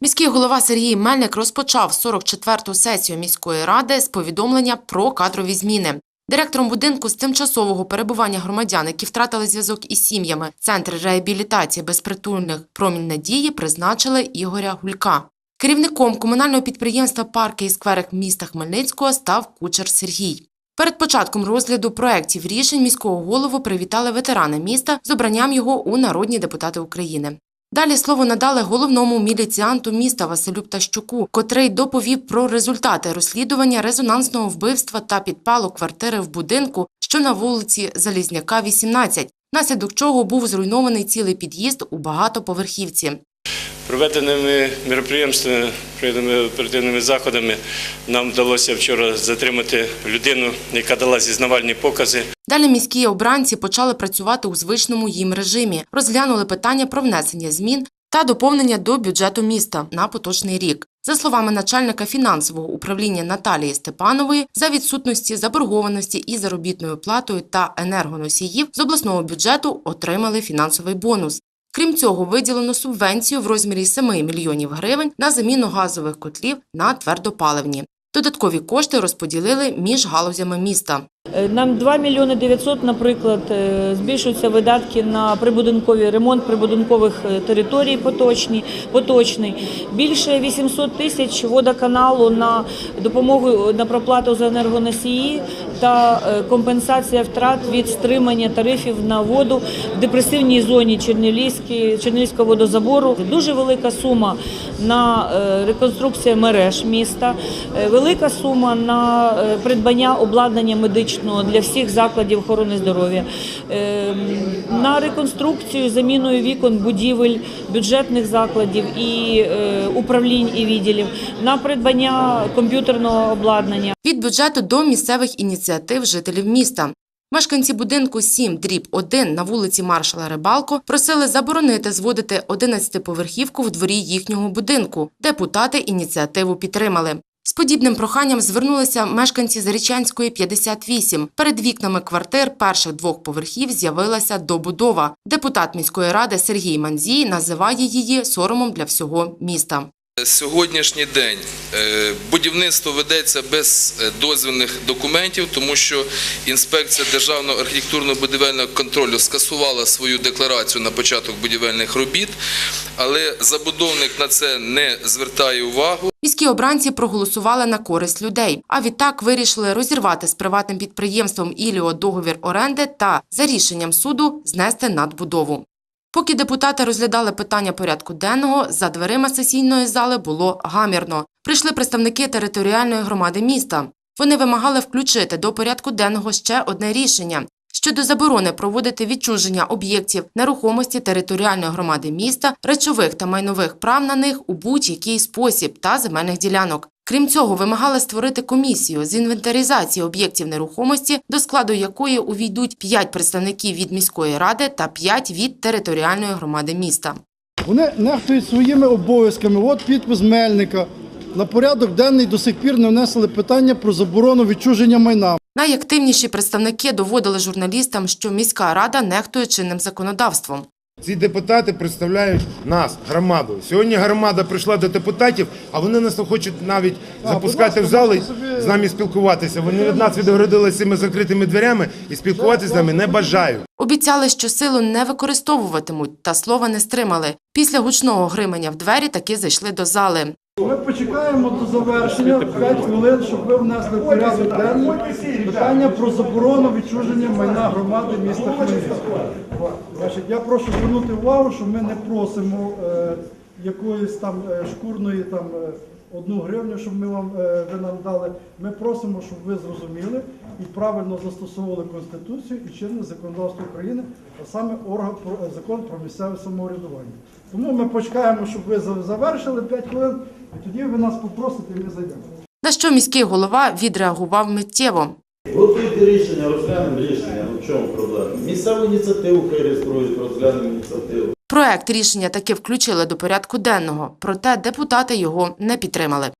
Міський голова Сергій Мельник розпочав 44-ту сесію міської ради з повідомлення про кадрові зміни. Директором будинку з тимчасового перебування громадян, які втратили зв'язок із сім'ями, центр реабілітації безпритульних промінь надії призначили Ігоря Гулька. Керівником комунального підприємства Парки і скверик міста Хмельницького став кучер Сергій. Перед початком розгляду проєктів рішень міського голову привітали ветерани міста з обранням його у народні депутати України. Далі слово надали головному міліціанту міста Василю Птащуку, котрий доповів про результати розслідування резонансного вбивства та підпалу квартири в будинку, що на вулиці Залізняка, 18, наслідок чого був зруйнований цілий під'їзд у багатоповерхівці. Проведеними мероприємствами, проведеними оперативними заходами нам вдалося вчора затримати людину, яка дала зізнавальні покази. Далі міські обранці почали працювати у звичному їм режимі, розглянули питання про внесення змін та доповнення до бюджету міста на поточний рік. За словами начальника фінансового управління Наталії Степанової, за відсутності заборгованості і заробітною платою та енергоносіїв з обласного бюджету отримали фінансовий бонус. Крім цього, виділено субвенцію в розмірі 7 мільйонів гривень на заміну газових котлів на твердопаливні. Додаткові кошти розподілили між галузями міста. Е, Нам 2 мільйони 900, наприклад, е, збільшуються видатки на прибудинковий ремонт прибудинкових е, територій поточні, поточний. Більше 800 тисяч водоканалу на допомогу на проплату за енергоносії та компенсація втрат від стримання тарифів на воду в депресивній зоні Чернівського водозабору. Дуже велика сума на реконструкцію мереж міста, велика сума на придбання обладнання медичного для всіх закладів охорони здоров'я, е, на реконструкцію, заміною вікон будівель бюджетних закладів і е, управлінь і відділів, на придбання комп'ютерного обладнання. від бюджету до місцевих ініціатив жителів міста. Мешканці будинку 7 дріб 1 на вулиці Маршала Рибалко просили заборонити зводити 11-поверхівку в дворі їхнього будинку. Депутати ініціативу підтримали. З подібним проханням звернулися мешканці Зарічанської 58. Перед вікнами квартир перших двох поверхів з'явилася добудова. Депутат міської ради Сергій Манзій називає її соромом для всього міста. Сьогоднішній день е, будівництво ведеться без е, дозвільних документів, тому що інспекція державного архітектурно-будівельного контролю скасувала свою декларацію на початок будівельних робіт, але забудовник на це не звертає увагу. Міські обранці проголосували на користь людей, а відтак вирішили розірвати з приватним підприємством Іліо договір оренди та за рішенням суду знести надбудову. Поки депутати розглядали питання порядку денного, за дверима сесійної зали було гамірно. Прийшли представники територіальної громади міста. Вони вимагали включити до порядку денного ще одне рішення щодо заборони проводити відчуження об'єктів нерухомості територіальної громади міста, речових та майнових прав на них у будь-який спосіб та земельних ділянок. Крім цього, вимагали створити комісію з інвентаризації об'єктів нерухомості, до складу якої увійдуть 5 представників від міської ради та 5 від територіальної громади міста. Вони нехтують своїми обов'язками. От підпис Мельника. На порядок денний до сих пір не внесли питання про заборону відчуження майна. Найактивніші представники доводили журналістам, що міська рада нехтує чинним законодавством. Ці депутати представляють нас, громаду. Сьогодні громада прийшла до депутатів, а вони нас не хочуть навіть запускати в зали з нами спілкуватися. Вони від нас відгородилися цими закритими дверями і спілкуватися з нами не бажають. Обіцяли, що силу не використовуватимуть, та слова не стримали. Після гучного гримання в двері таки зайшли до зали. Ми почекаємо до завершення 5 хвилин, щоб ви внесли в порядок денний питання про заборону відчуження майна громади міста Хмельницького. Я прошу звернути увагу, що ми не просимо е, якоїсь там е, шкурної там е, одну гривню, щоб ми вам е, ви нам дали. Ми просимо, щоб ви зрозуміли і правильно застосовували Конституцію і чинне законодавство України, а саме орган е, закон про місцеве самоврядування. Тому ми почекаємо, щоб ви завершили 5 хвилин, і тоді ви нас попросите, і ми зайдемо. На що міський голова відреагував миттєво. Готуйте рішення, розглянемо рішення. Ну в чому проблема? Місцеву ініціативу хай реєструють, розглянемо ініціативу. Проект рішення таки включили до порядку денного, проте депутати його не підтримали.